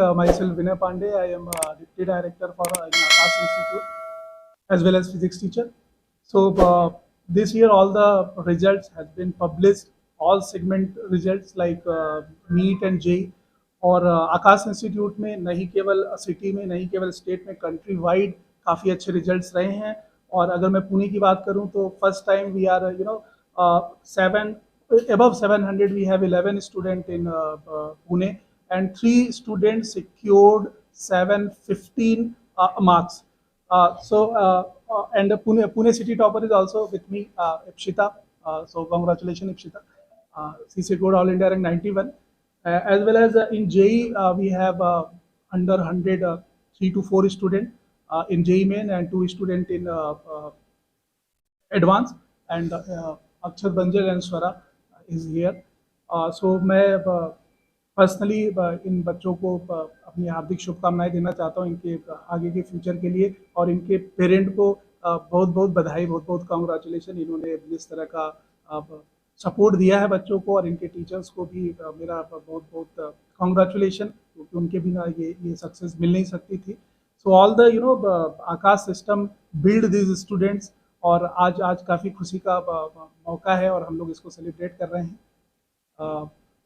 uh, myself Vinay Pandey. I am uh, Deputy Director for uh, in Akash Institute as well as physics teacher. So uh, this year all the results has been published, all segment results like uh, NEET and JEE और uh, Aakash institute में नहीं केवल city में नहीं केवल state में country wide काफ़ी अच्छे रिजल्ट्स रहे हैं और अगर मैं पुणे की बात करूँ तो first time we are you know seven above 700 we have 11 student in uh, uh, and three students secured 715 uh, marks. Uh, so uh, and the Pune Pune city topper is also with me, uh, Ipshita. So congratulations, Ipshita. Uh, she secured all India rank 91. Uh, as well as in JE, we have under 100, uh, three to four student uh, in JE main and two students in advanced and Akshat Banjal and Swara is here. Uh, so मैं personally इन बच्चों को uh, अपनी हार्दिक शुभकामनाएँ देना चाहता हूँ इनके uh, आगे के फ्यूचर के लिए और इनके पेरेंट को uh, बहुत बहुत बधाई बहुत बहुत कॉन्ग्रेचुलेशन इन्होंने जिस तरह का सपोर्ट दिया है बच्चों को और इनके टीचर्स को भी uh, मेरा बहुत बहुत कॉन्ग्रेचुलेशन क्योंकि उनके बिना ये ये सक्सेस मिल नहीं सकती थी। So all the you know Aakash system build these students और आज आज काफ़ी खुशी का uh, मौका है और हम लोग इसको सेलिब्रेट कर रहे हैं।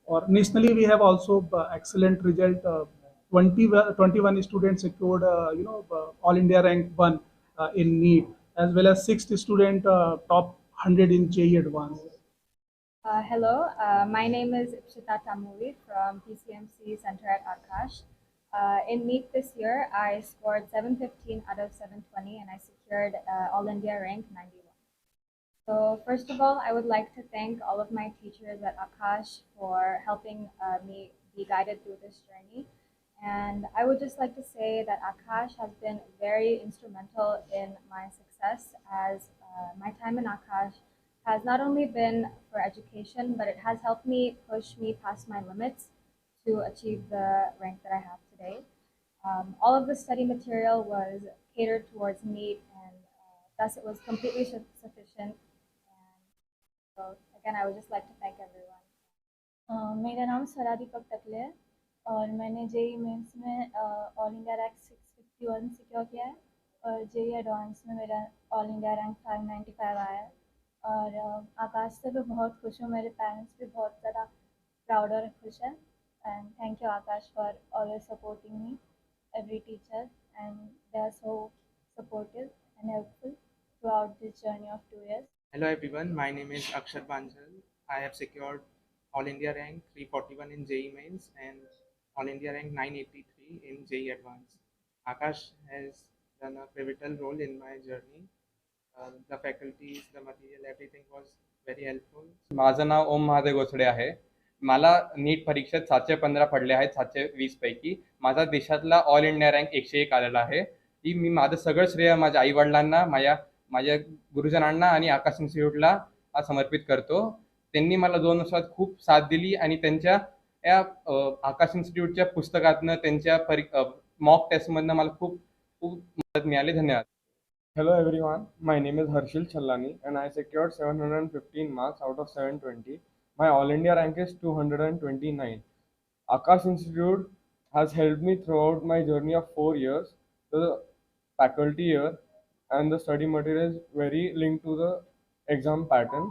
Or nationally, we have also uh, excellent result. Uh, 20, uh, 21 students secured, uh, you know, all India rank one in NEET, as well as sixth student top 100 in JE Advanced. Uh, hello, uh, my name is Ipshita Tamuri from PCMC Center at Akash. Uh, in NEET this year, I scored 715 out of 720 and I secured All India rank 91. So first of all, I would like to thank all of my teachers at Akash for helping uh, me be guided through this journey. And I would just like to say that Akash has been very instrumental in my success as uh, my time in Akash has not only been for education, but it has helped me push me past my limits to achieve the rank that I have today. Um, all of the study material was catered towards NEET, and uh, thus it was completely su- sufficient. So, again, I would just like to thank everyone. अ, मेरा नाम स्वरा दीपक टकले है और मैंने JEE mains में all India rank six fifty one secure किया है और JEE advance में मेरा all India rank five ninety five आया है और अ, आकाश से भी बहुत खुश हूँ मेरे पेरेंट्स भी बहुत ज़्यादा प्राउड और खुश हैं and thank you Aakash for always supporting me every teacher and they are so supportive and helpful throughout this journey of two years. Hello everyone, my name is Akshar Banjal. I have secured All India rank 341 in JE Mains and All India rank 983 in JE Advanced. Akash has done a pivotal role in my journey. Uh, the faculties, the material, everything was very helpful. माझं नाव ओम महादेव गोसडे आहे मला NEET परीक्षेत सातशे पंधरा पडले आहेत सातशे वीस पैकी माझा देशातला ऑल इंडिया रँक एकशे एक आलेला आहे ही मी माझं सगळं श्रेय माझ्या आई वडिलांना माझ्या माझ्या गुरुजनांना आणि आकाश इन्स्टिट्यूटला समर्पित करतो. त्यांनी मला दोन वर्षात खूप साथ दिली आणि त्यांच्या या आकाश इन्स्टिट्यूटच्या पुस्तकातनं त्यांच्या परी मॉक टेस्टमधनं मला खूप खूप मदत मिळाली. धन्यवाद. Hello everyone my name is Harshil Chhallani and I secured seven hundred and fifteen marks out of seven twenty my all India rank is two hundred and twenty nine Aakash institute has help me throughout my journey of four years faculty year and the study material is very linked to the exam pattern.